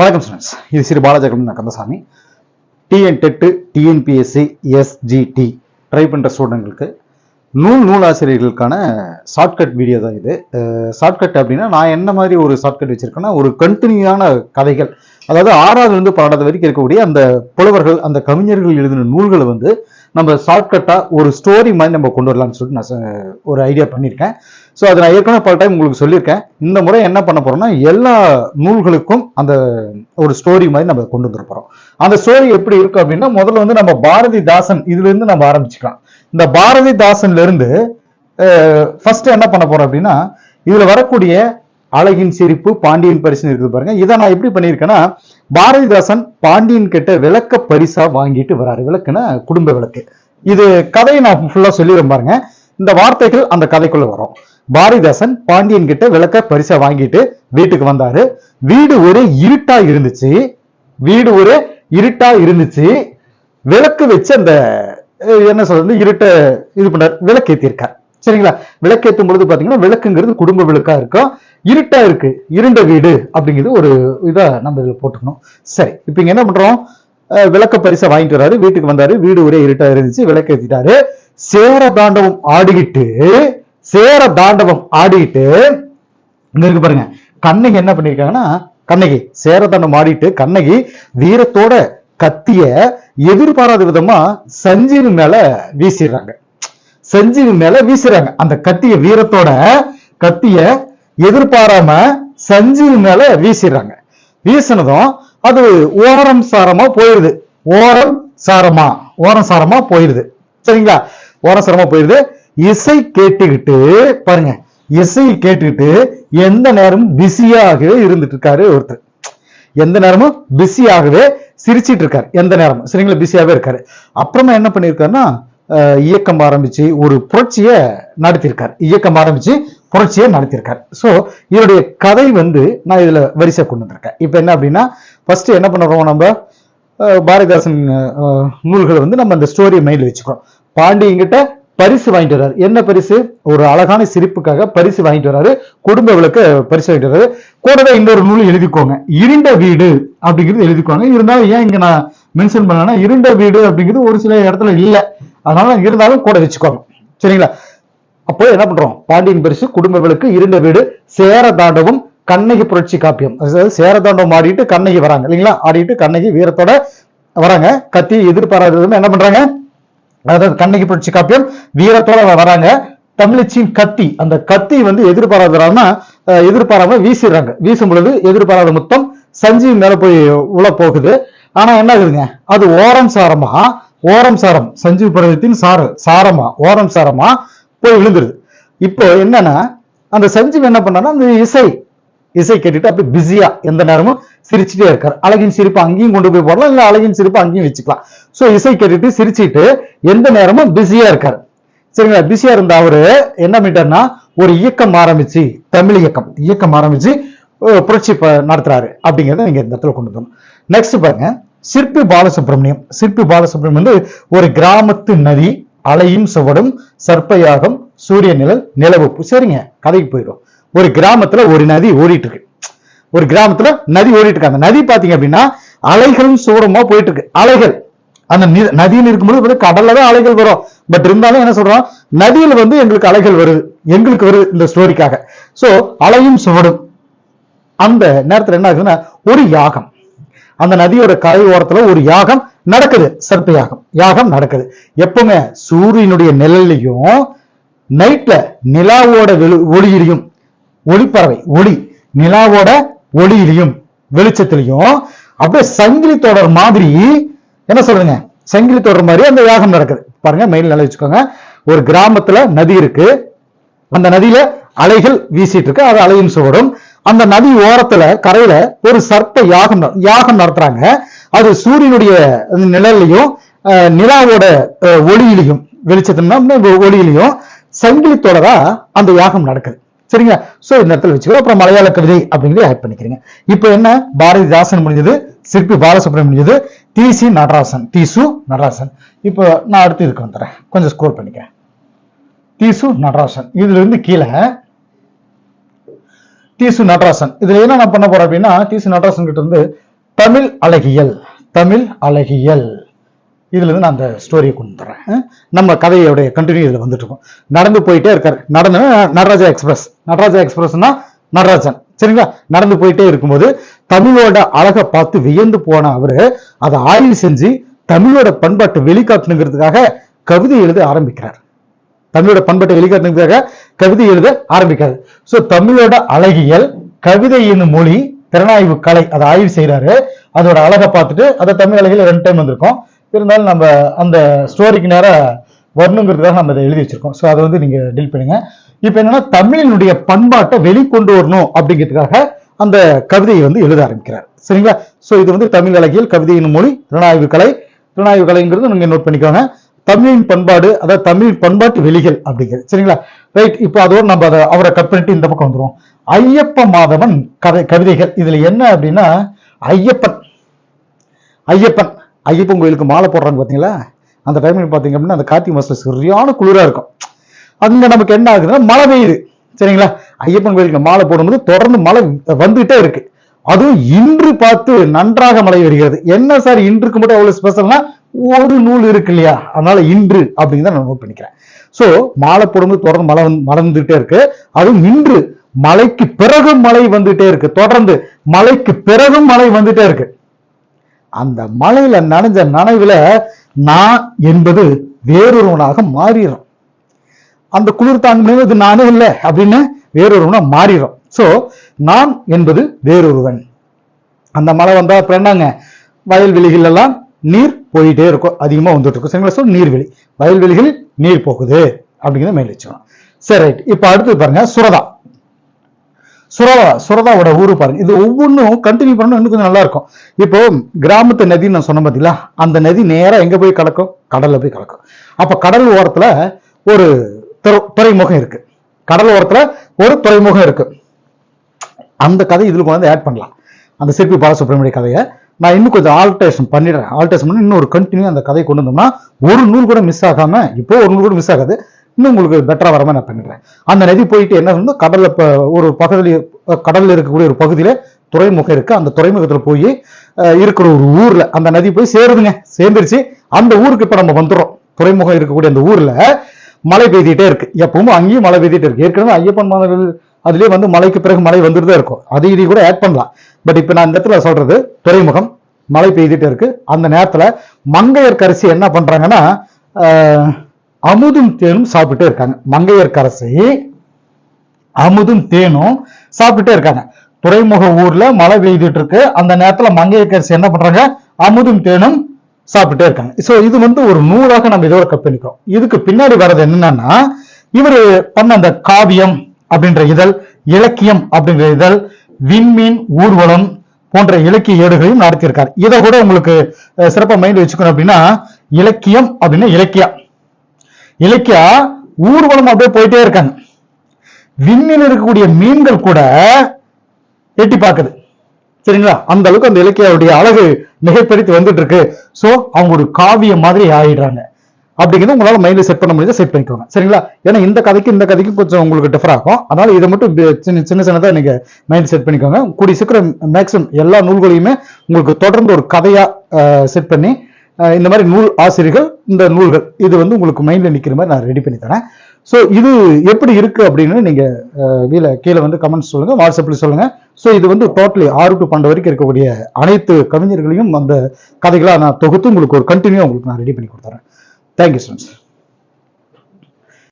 வணக்கம் ஸ்டூடெண்ட்ஸ் இது Sri Balajakaram Kandasamy. TN TET TNPSC SGT try பண்ணுற ஸ்டூடெண்ட்களுக்கு நூல் நூலாசிரியர்களுக்கான ஷார்ட்கட் வீடியோ தான் இது. ஷார்ட்கட் அப்படின்னா நான் என்ன மாதிரி ஒரு ஷார்ட்கட் வச்சுருக்கேன்னா ஒரு கண்டினியூவான கதைகள். அதாவது ஆறாவதுலேருந்து பன்னெண்டாவது வரைக்கும் இருக்கக்கூடிய அந்த புலவர்கள் அந்த கவிஞர்கள் எழுதின நூல்களை வந்து நம்ம ஷார்ட்கட்டாக ஒரு ஸ்டோரி மாதிரி நம்ம கொண்டு வரலாம்னு சொல்லிட்டு நான் ஒரு ஐடியா பண்ணியிருக்கேன். ஸோ அதை நான் ஏற்கனவே பல டைம் உங்களுக்கு சொல்லியிருக்கேன். இந்த முறை என்ன பண்ண போறோம்னா எல்லா நூல்களுக்கும் அந்த ஒரு ஸ்டோரி மாதிரி நம்ம கொண்டு வந்துருப்போம் அந்த ஸ்டோரி எப்படி இருக்கும் அப்படின்னா முதல்ல வந்து நம்ம பாரதிதாசன் இதுல இருந்து நம்ம ஆரம்பிச்சுக்கலாம். இந்த பாரதிதாசன்ல இருந்து ஃபர்ஸ்ட் என்ன பண்ண போறோம் அப்படின்னா இதுல வரக்கூடிய அழகின் சிரிப்பு பாண்டியன் பரிசுன்னு இருக்குது பாருங்க. இதை நான் எப்படி பண்ணியிருக்கேன்னா பாரதிதாசன் பாண்டியன் கிட்ட விளக்க பரிசா வாங்கிட்டு வராரு. விளக்குன்னா குடும்ப விளக்கு. இது கதையை நான் ஃபுல்லா சொல்லிடுறேன் பாருங்க. இந்த வார்த்தைகள் அந்த கதைக்குள்ள வரும். பாரதிதாசன் பாண்டியன் கிட்ட விளக்க பரிசா வாங்கிட்டு வீட்டுக்கு வந்தாரு. வீடு ஒரு இருட்டா இருந்துச்சு. வீடு ஒரு இருட்டா இருந்துச்சு. விளக்கு வச்சு அந்த என்ன சொல்றது இருட்ட இது பண்ணார். விளக்கேத்திருக்கார். சரிங்களா? விளக்கேற்றும் பொழுது பாத்தீங்கன்னா விளக்குங்கிறது குடும்ப விளக்கா இருக்கும். இருட்டா இருக்கு. இருண்ட வீடு அப்படிங்கிறது ஒரு இதா நம்ம இதுல போட்டுக்கணும். சரி இப்போ இங்க என்ன பண்றோம்? விளக்க பரிசை வாங்கிட்டு வராரு. வீட்டுக்கு வந்தாரு. வீடு ஒரே இருட்டா இருந்துச்சு. விளக்கேத்திட்டாரு. சேர தாண்டவம் ஆடிக்கிட்டு சேர தாண்டவம் ஆடிக்கிட்டு இங்க இருக்கு பாருங்க. கண்ணகி என்ன பண்ணிருக்காங்கன்னா கண்ணகி சேரதாண்டம் ஆடிட்டு கண்ணகி வீரத்தோட கத்திய எதிர்பாராத விதமா சஞ்சீவி மேல வீசிடுறாங்க. சஞ்சீவி மேல வீசுறாங்க அந்த கத்திய வீரத்தோட கத்திய எதிர்பாராம சஞ்சீவி மேல வீசிடுறாங்க. வீசினதும் அது ஓரம் சாரமா போயிருது. ஓரம் சாரமா ஓரம் சாரமா போயிருது. சரிங்களா? ஓரம் சாரமா போயிருது. இசை கேட்டுக்கிட்டு பாருங்க இசை கேட்டுக்கிட்டு எந்த நேரமும் பிஸியாகவே இருந்துட்டு இருக்காரு ஒருத்தர். எந்த நேரமும் பிஸியாகவே சிரிச்சிட்டு இருக்காரு எந்த நேரமும். சரிங்களா பிஸியாகவே இருக்காரு. அப்புறமா என்ன பண்ணியிருக்காருன்னா இயக்கம் ஆரம்பிச்சு ஒரு புரட்சியை நடத்தியிருக்காரு. இயக்கம் ஆரம்பிச்சு புரட்சியை நடத்தியிருக்காரு. ஸோ இதனுடைய கதை வந்து நான் இதுல வரிசை கொண்டு வந்திருக்கேன். இப்போ என்ன அப்படின்னா ஃபர்ஸ்ட் என்ன பண்ணுறோம் நம்ம? பாரதிதாசன் நூல்களை வந்து நம்ம அந்த ஸ்டோரியை மைண்டில் வச்சுக்கிறோம். பாண்டியங்கிட்ட பரிசு வாங்கிட்டு வர்றாரு. என்ன பரிசு? ஒரு அழகான சிரிப்புக்காக பரிசு வாங்கிட்டு வர்றாரு. குடும்ப விளக்க பரிசு வாங்கிட்டு வர்றாரு. கூடவே இன்னொரு நூல் எழுதிக்கோங்க. இருண்ட வீடு அப்படிங்கிறது எழுதிக்கோங்க. இருந்தாலும் ஏன் இங்க நான் மென்ஷன் பண்ணேன்னா இருண்ட வீடு அப்படிங்கிறது ஒரு சில இடத்துல இல்ல. அதனால இருந்தாலும் கூட வச்சுக்கோங்க. சரிங்களா? அப்போ என்ன பண்றோம்? பாண்டியன் பரிசு குடும்ப விளக்கு இருண்ட வீடு சேர தாண்டவம் கண்ணகி புரட்சி காப்பியம். அதாவது சேர தாண்டவம் ஆடிட்டு கண்ணகி வராங்க. இல்லைங்களா? ஆடிட்டு கண்ணகி வீரத்தோட வராங்க. கத்தி எதிர்பாராத என்ன பண்றாங்க? அதாவது கண்ணகி புரட்சி காப்பியம் வீரத்தோட வராங்க. தமிழச்சின் கத்தி அந்த கத்தி வந்து எதிர்பாராதனா எதிர்பாராம வீசிடுறாங்க. வீசும் பொழுது எதிர்பாராத முத்தம் சஞ்சீவ் மேல போய் உள்ள போகுது. ஆனா என்ன ஆகுதுங்க? அது ஓரம் சாரமா? ஓரம் சாரம். சஞ்சீவ் பருவத்தின் சார சாரமா? ஓரம் சாரமா? போய் விழுந்துருது. இப்போ என்னன்னா அந்த சஞ்சீவ் என்ன பண்ணான்னா அந்த இசை இசை கேட்டுட்டு அப்படியே பிஸியா எந்த நேரமும் சிரிச்சுட்டே இருக்காரு. அழகின் சிரிப்பு அங்கேயும் கொண்டு போய் போடலாம் இல்ல அழகின் சிரிப்பு அங்கேயும் வச்சுக்கலாம். சோ இசை கேட்டுட்டு சிரிச்சிட்டு எந்த நேரமும் பிஸியா இருக்காரு. சரிங்களா? பிஸியா இருந்த அவரு என்ன பண்ணிட்டாருன்னா ஒரு இயக்கம் ஆரம்பிச்சு தமிழ் இயக்கம் இயக்கம் ஆரம்பிச்சு புரட்சி ப- நடத்துறாரு அப்படிங்கறத நீங்க இந்த இடத்துல கொண்டு வரணும் நெக்ஸ்ட் பாருங்க. சிற்பி பாலசுப்ரமணியம். சிற்பி பாலசுப்ரமணியம் வந்து ஒரு கிராமத்து நதி அலையும் சுவடும் சர்ப்பயாகம் சூரிய நிழல் நிலவுப்பு சரிங்க கதைக்கு போயிடும் ஒரு கிராமத்துல ஒரு நதி ஓடிட்டு இருக்கு ஒரு கிராமத்துல நதி ஓடிட்டு இருக்கு அந்த நதி பாத்தீங்க அப்படின்னா அலைகளும் சூடமா போயிட்டு இருக்கு அலைகள். அந்த நி- இருக்கும்போது வந்து கடல்ல தான் அலைகள் வரும். பட் இருந்தாலும் என்ன சொல்றோம்? நதியில வந்து எங்களுக்கு அலைகள் வருது. எங்களுக்கு வருது இந்த ஸ்டோரிக்காக. சோ அலையும் சுவடும். அந்த நேரத்துல என்ன ஆகுதுன்னா ஒரு யாகம். அந்த நதியோட கரை ஓரத்துல ஒரு யாகம் நடக்குது. சர்ப்ப யாகம். யாகம் நடக்குது. எப்பவுமே சூரியனுடைய நிழல்லையும் நைட்ல நிலாவோட வெளி ஒளியிலையும் ஒளிப்பறவை ஒளி. நிலாவோட ஒளியிலையும் வெளிச்சத்திலையும் அப்படியே சங்கிலி தொடர் மாதிரி என்ன சொல்லுங்க சங்கிலி தொடர் மாதிரி அந்த யாகம் நடக்குது. பாருங்க மெயில் நல்லா வச்சுக்கோங்க. ஒரு கிராமத்துல நதி இருக்கு. அந்த நதியில அலைகள் வீசிட்டு இருக்கு. அது அலையின் சுவடும். அந்த நதி ஓரத்துல கரையில ஒரு சர்ப்ப யாகம் நட- யாகம் நடத்துறாங்க. அது சூரியனுடைய நிழல்லையும் நிலாவோட ஒளியிலையும் வெளிச்சத்தினா ஒளியிலையும் சங்கிலி தொடரா அந்த யாகம் நடக்குது. சரிங்களா? சோ இந்த இடத்துல வச்சுக்கிறோம் அப்புறம் மலையாள கவிதை அப்படிங்கிறத ஆட் பண்ணிக்கிறீங்க. இப்போ என்ன? பாரதிதாசன் முடிஞ்சது சிற்பி பாலசுப்ரமணியம் முடிஞ்சது தீசி நடராசன் டிசு நடராசன். இப்போ நான் அடுத்து இதுக்கு வந்துடுறேன். கொஞ்சம் ஸ்கோர் பண்ணிக்கிறேன். டிசு நடராசன். இதுல இருந்து கீழே தீசு நடராசன். இதுல என்ன நான் பண்ண போறேன் அப்படின்னா டிசு நடராசன் கிட்ட இருந்து தமிழ் அழகியல் தமிழ் அழகியல். இதுல இருந்து நான் அந்த ஸ்டோரியை கொண்டு வரேன் நம்ம கதையோடைய கண்டினியூ இதுல வந்துட்டு இருக்கோம். நடந்து போயிட்டே இருக்காரு. நடந்து நடராஜா எக்ஸ்பிரஸ். நடராஜா எக்ஸ்பிரஸ்னா நடராஜன். சரிங்களா? நடந்து போயிட்டே இருக்கும்போது தமிழோட அழகை பார்த்து வியந்து போன அவரு அதை ஆய்வு செஞ்சு தமிழோட பண்பாட்டை வெளிக்காட்டணுங்கிறதுக்காக கவிதை எழுத ஆரம்பிக்கிறார். தமிழோட பண்பாட்டை வெளிக்காட்டுறதுக்காக கவிதை எழுத ஆரம்பிக்கிறார். சோ தமிழோட அழகியல் கவிதை என்னும் மொழி திறனாய்வு கலை அதை ஆய்வு செய்யறாரு அதோட அழகை பார்த்துட்டு அதை தமிழ் அழகில் ரெண்டு டைம் வந்திருக்கோம். இருந்தாலும் நம்ம அந்த ஸ்டோரிக்கு நேரா வரணுங்கிறதுக்காக நம்ம இதை எழுதி வச்சிருக்கோம். ஸோ அதை வந்து நீங்க டீல் பண்ணுங்க. இப்ப என்னன்னா தமிழினுடைய பண்பாட்டை வெளிக்கொண்டு வரணும் அப்படிங்கிறதுக்காக அந்த கவிதையை வந்து எழுத ஆரம்பிக்கிறார். சரிங்களா? ஸோ இது வந்து தமிழ் அழகியல் கவிதையின் மொழி திறனாய்வு கலை. திறனாய்வு கலைங்கிறது நீங்க நோட் பண்ணிக்கோங்க. தமிழின் பண்பாடு அதாவது தமிழ் பண்பாட்டு வெளிகள் அப்படிங்கிறது. சரிங்களா? ரைட் இப்போ அதோட நம்ம அதை அவரை கட் பண்ணிட்டு இந்த பக்கம் வந்துருவோம். ஐயப்ப மாதவன் கதை கவிதைகள். இதுல என்ன அப்படின்னா ஐயப்பன். ஐயப்பன். ஐயப்பன் கோயிலுக்கு மாலை போடுறாங்க பார்த்தீங்களா அந்த டைமில் பார்த்தீங்க அப்படின்னா அந்த கார்த்திகை மாசத்துல சரியான குளிரா இருக்கும். அங்க நமக்கு என்ன ஆகுதுன்னா மழை பெய்யுது. சரிங்களா? ஐயப்பன் கோயிலுக்கு மாலை போடும்போது தொடர்ந்து மழை வந்துகிட்டே இருக்கு. அதுவும் இன்று பார்த்து நன்றாக மழை வருகிறது என்ன சார் இன்றுக்கு மட்டும் அவ்வளவு ஸ்பெஷல்னா ஒரு நூல் இருக்கு இல்லையா? அதனால இன்று அப்படிங்கிறத நான் நோட் பண்ணிக்கிறேன். சோ மாலை போடும்போது தொடர்ந்து மழை வந்து இருக்கு. அதுவும் இன்று மழைக்கு பிறகும் மழை வந்துட்டே இருக்கு. தொடர்ந்து மழைக்கு பிறகும் மழை வந்துட்டே இருக்கு. அந்த மழையில நனைஞ்ச நனைவுல நான் என்பது வேறொருவனாக மாறிடும் அந்த குளிர் தாங்க இது நானே இல்லை அப்படின்னு வேறொருவனா மாறிடும். சோ நான் என்பது வேறொருவன். அந்த மழை வந்தா அப்புறம் என்னங்க? வயல்வெளிகள் எல்லாம் நீர் போயிட்டே இருக்கும். அதிகமா வந்துட்டு இருக்கும். சரிங்களா? ஸோ நீர்வெளி. வயல்வெளிகளில் நீர் போகுது அப்படிங்கிறத மேல் வச்சுக்கணும். சரி ரைட். இப்போ அடுத்து பாருங்க சுரதா. சுரதா சுரதாவோட ஊரு பாருங்க. இது ஒவ்வொன்றும் கண்டினியூ பண்ணணும். இன்னும் கொஞ்சம் நல்லா இருக்கும். இப்போ கிராமத்து நதின்னு நான் சொன்ன பார்த்தீங்களா அந்த நதி நேரா எங்க போய் கலக்கும்? கடல்ல போய் கலக்கும். அப்ப கடல் ஓரத்துல ஒரு துறைமுகம் இருக்கு. கடலோரத்துல ஒரு துறைமுகம் இருக்கு. அந்த கதை இதுல கொண்டு வந்து ஆட் பண்ணலாம். அந்த சிற்பி பாலசுப்ரமணிய கதையை நான் இன்னும் கொஞ்சம் ஆல்டரேஷன் பண்ணிடுறேன். ஆல்டரேஷன் பண்ணி இன்னும் ஒரு கண்டினியூ அந்த கதையை கொண்டு வந்தோம்னா ஒரு நூல் கூட மிஸ் ஆகாம இப்போ ஒரு நூல் கூட மிஸ் ஆகாது. இன்னும் உங்களுக்கு பெட்டரா வர மாதிரி நான் பண்ணிடுறேன். அந்த நதி போயிட்டு என்ன வந்து கடல்ல ஒரு பகுதியில் கடல்ல இருக்கக்கூடிய ஒரு பகுதியில துறைமுகம் இருக்கு. அந்த துறைமுகத்துல போய் அஹ், இருக்கிற ஒரு ஊர்ல அந்த நதி போய் சேருதுங்க. சேர்ந்துருச்சு. அந்த ஊருக்கு இப்ப நம்ம வந்துடுறோம். துறைமுகம் இருக்கக்கூடிய அந்த ஊர்ல மழை பெய்திட்டே இருக்கு. எப்பவும் அங்கேயும் மழை பெய்திட்டே இருக்கு. ஏற்கனவே ஐயப்பன் மாதங்கள் அதுலேயே வந்து மழைக்கு பிறகு மழை வந்துட்டு தான் இருக்கும். அது இது கூட ஆட் பண்ணலாம். பட் இப்போ நான் இந்த இடத்துல சொல்றது துறைமுகம் மழை பெய்துட்டே இருக்கு. அந்த நேரத்தில் மங்கையர்க்கரசி என்ன பண்றாங்கன்னா அமுதும் தேனும் சாப்பிட்டே இருக்காங்க. மங்கையர்க்கரசி அமுதும் தேனும் சாப்பிட்டே இருக்காங்க. துறைமுக ஊர்ல மழை பெய்துட்டு இருக்கு. அந்த நேரத்துல மங்கையர்க்கரசி என்ன பண்றாங்க? அமுதும் தேனும் சாப்பிட்டே இருக்காங்க. சோ இது வந்து ஒரு நூலாக நம்ம இதோட கப்பணிக்கிறோம் இதுக்கு பின்னாடி வர்றது என்னன்னா இவர் பண்ண அந்த காவியம் அப்படின்ற இதழ் இலக்கியம் அப்படின்ற இதழ் விண்மீன் ஊர்வலம் போன்ற இலக்கிய ஏடுகளையும் நடத்தியிருக்காரு. இதை கூட உங்களுக்கு சிறப்பாக சிறப்பா மைண்ட் வச்சுக்கணும் அப்படின்னா இலக்கியம் அப்படின்னா இலக்கியா. இலக்கியா ஊர்வலம் அப்படியே போயிட்டே இருக்காங்க. விண்ணில் இருக்கக்கூடிய மீன்கள் கூட எட்டி பார்க்குது. சரிங்களா? அந்த அளவுக்கு அந்த இலக்கியாவுடைய அழகு மிகைப்படுத்தி வந்துட்டு இருக்கு ஸோ அவங்க ஒரு காவியம் மாதிரி ஆயிடுறாங்க. அப்படிங்கிறது உங்களால மைண்ட்ல செட் பண்ண முடியாது செட் பண்ணிக்கோங்க. சரிங்களா? ஏன்னா இந்த கதைக்கு இந்த கதைக்கு கொஞ்சம் உங்களுக்கு டிஃபர் ஆகும். அதனால இதை மட்டும் சின்ன சின்ன சின்னதாக நீங்க மைண்ட் செட் பண்ணிக்கோங்க. கூடிய சீக்கிரம் மேக்ஸிமம் எல்லா நூல்களையுமே உங்களுக்கு தொடர்ந்து ஒரு கதையா செட் பண்ணி இந்த மாதிரி நூல் ஆசிரியர்கள் இந்த நூல்கள் இது வந்து உங்களுக்கு மைண்ட்ல நிற்கிற மாதிரி நான் ரெடி பண்ணி தரேன். ஸோ இது எப்படி இருக்கு அப்படின்னு நீங்க வீல கீழே வந்து கமெண்ட்ஸ் சொல்லுங்க. வாட்ஸ்அப்ல சொல்லுங்க. ஸோ இது வந்து டோட்டலி ஆறு டு பன்னெண்டு வரைக்கும் இருக்கக்கூடிய அனைத்து கவிஞர்களையும் அந்த கதைகளாக நான் தொகுத்து உங்களுக்கு ஒரு கண்டினியூ உங்களுக்கு நான் ரெடி பண்ணி கொடுத்துறேன். Thank you students